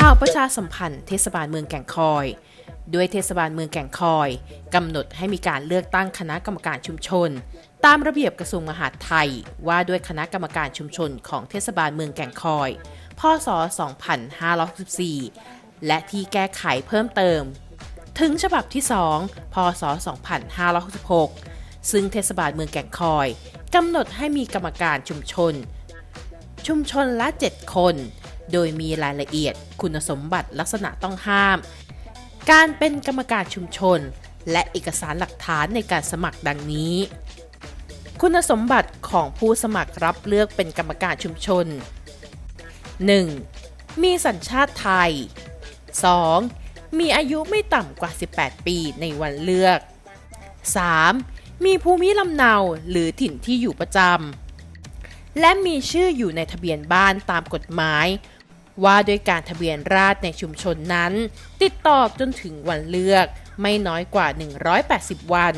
ข่าวประชาสัมพันธ์เทศบาลเมืองแก่งคอย ด้วยเทศบาลเมืองแก่งคอยกำหนดให้มีการเลือกตั้งคณะกรรมการชุมชน ตามระเบียบกระทรวงมหาดไทย ว่าด้วยคณะกรรมการชุมชนของเทศบาลเมืองแก่งคอย พศ 2564 และที่แก้ไขเพิ่มเติม ถึงฉบับที่ 2 พศ 2566 ซึ่งเทศบาลเมืองแก่งคอยกำหนดให้มีกรรมการชุมชน ชุมชนละ 7 คน โดยมีรายละเอียดคุณสมบัติลักษณะต้องห้าม การเป็นกรรมการชุมชน และเอกสารหลักฐานในการสมัครดังนี้ คุณสมบัติของผู้สมัครรับเลือกเป็นกรรมการชุมชน 1. มีสัญชาติไทย 2. มีอายุไม่ต่ำกว่า 18 ปีในวันเลือก 3. มีภูมิลำเนาหรือถิ่นที่อยู่ประจำ และมีชื่ออยู่ในทะเบียนบ้านตามกฎหมาย ว่าโดยการทะเบียนราษในชุมชนนั้น ติดต่อจนถึงวันเลือกไม่น้อยกว่า 180 วัน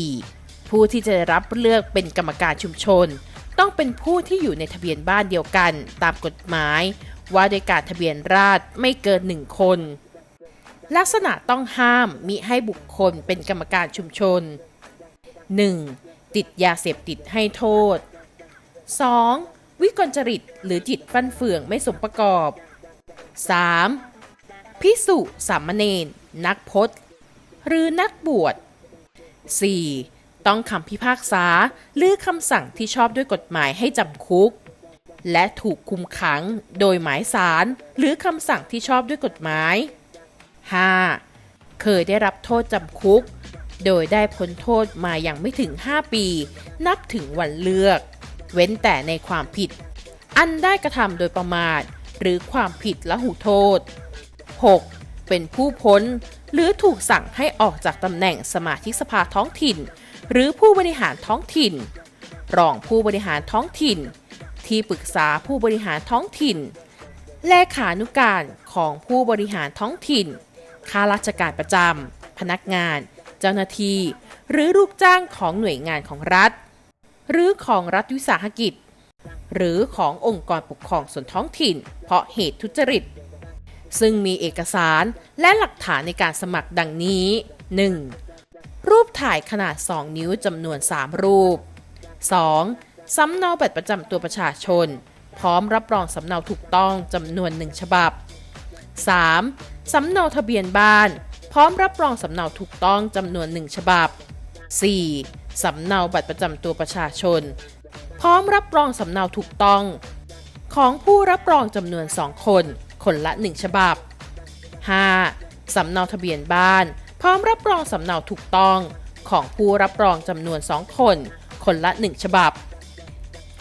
4. ผู้ที่จะได้รับเลือกเป็นกรรมการชุมชน ต้องเป็นผู้ที่อยู่ในทะเบียนบ้านเดียวกันตามกฎหมาย ว่าโดยการทะเบียนราษไม่เกินหนึ่งคน ลักษณะต้องห้ามมิให้บุคคลเป็นกรรมการชุมชน 1. ติดยาเสพติดให้โทษ 2. วิกลจริตหรือจิตฟั่นเฟืองไม่สมประกอบ 3. พิสุสามเณรนักพจน์ หรือนักบวช 4. ต้องคำพิพากษาหรือคำสั่งที่ชอบด้วยกฎหมายให้จำคุก และถูกคุมขังโดยหมายสารหรือคำสั่งที่ชอบด้วยกฎหมาย 5. เคยได้รับโทษจำคุก โดยได้พ้นโทษมาอย่างไม่ถึง 5 ปี นับถึงวันเลือก เว้นแต่ในความผิด อันได้กระทำโดยประมาท หรือความผิดละหูโทษ 6. เป็นผู้พ้น หรือถูกสั่งให้ออกจากตำแหน่งสมาชิกสภาท้องถิ่น หรือผู้บริหารท้องถิ่น รองผู้บริหารท้องถิ่น ที่ปรึกษาผู้บริหารท้องถิ่นเลขานุการของผู้บริหารท้องถิ่น ข้าราชการประจำ พนักงาน เจ้าหน้าที่ หรือลูกจ้างของหน่วยงานของรัฐ หรือของรัฐวิสาหกิจ หรือขององค์กรปกครองส่วนท้องถิ่น เพราะเหตุทุจริต ซึ่งมีเอกสารและหลักฐานในการสมัครดังนี้ 1. รูปถ่ายขนาด 2 นิ้วจำนวน 3 รูป 2. สำเนาบัตรประจำตัวประชาชน พร้อมรับรองสำเนาถูกต้องจำนวน1ฉบับ 3. สำเนาทะเบียนบ้าน พร้อมรับรองสำเนาถูกต้องจำนวน 1 ฉบับ 4. สำเนาบัตรประจำตัวประชาชน พร้อมรับรองสำเนาถูกต้อง ของผู้รับรองจำนวน 2 คน คนละ 1 ฉบับ 5. สำเนาทะเบียนบ้าน พร้อมรับรองสำเนาถูกต้อง ของผู้รับรองจำนวน 2 คน คนละ 1 ฉบับ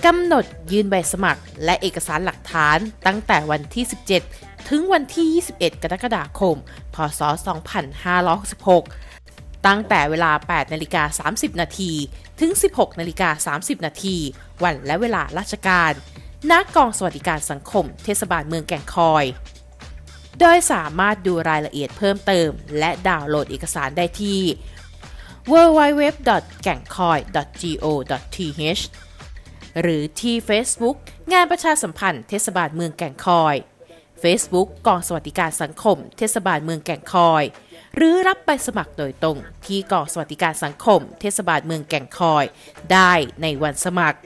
กำหนดยื่นใบสมัคร และเอกสารหลักฐานตั้งแต่วันที่ 17 ถึงวันที่ 21 กรกฎาคม พศ 2566 ตั้งแต่เวลา 8 นาฬิกา 30 นาที ถึง 16 นาฬิกา 30 นาที วันและเวลาราชการณกองสวัสดิการสังคม เทศบาลเมืองแก่งคอย โดยสามารถดูรายละเอียดเพิ่มเติม และดาวน์โหลดเอกสารได้ที่ www.gangkoi.go.th หรือที่ Facebook งานประชาสัมพันธ์เทศบาลเมืองแก่งคอย Facebook กองสวัสดิการสังคม เทศบาลเมืองแก่งคอย หรือรับไปสมัครโดยตรง ที่กองสวัสดิการสังคม เทศบาลเมืองแก่งคอย ได้ในวันสมัคร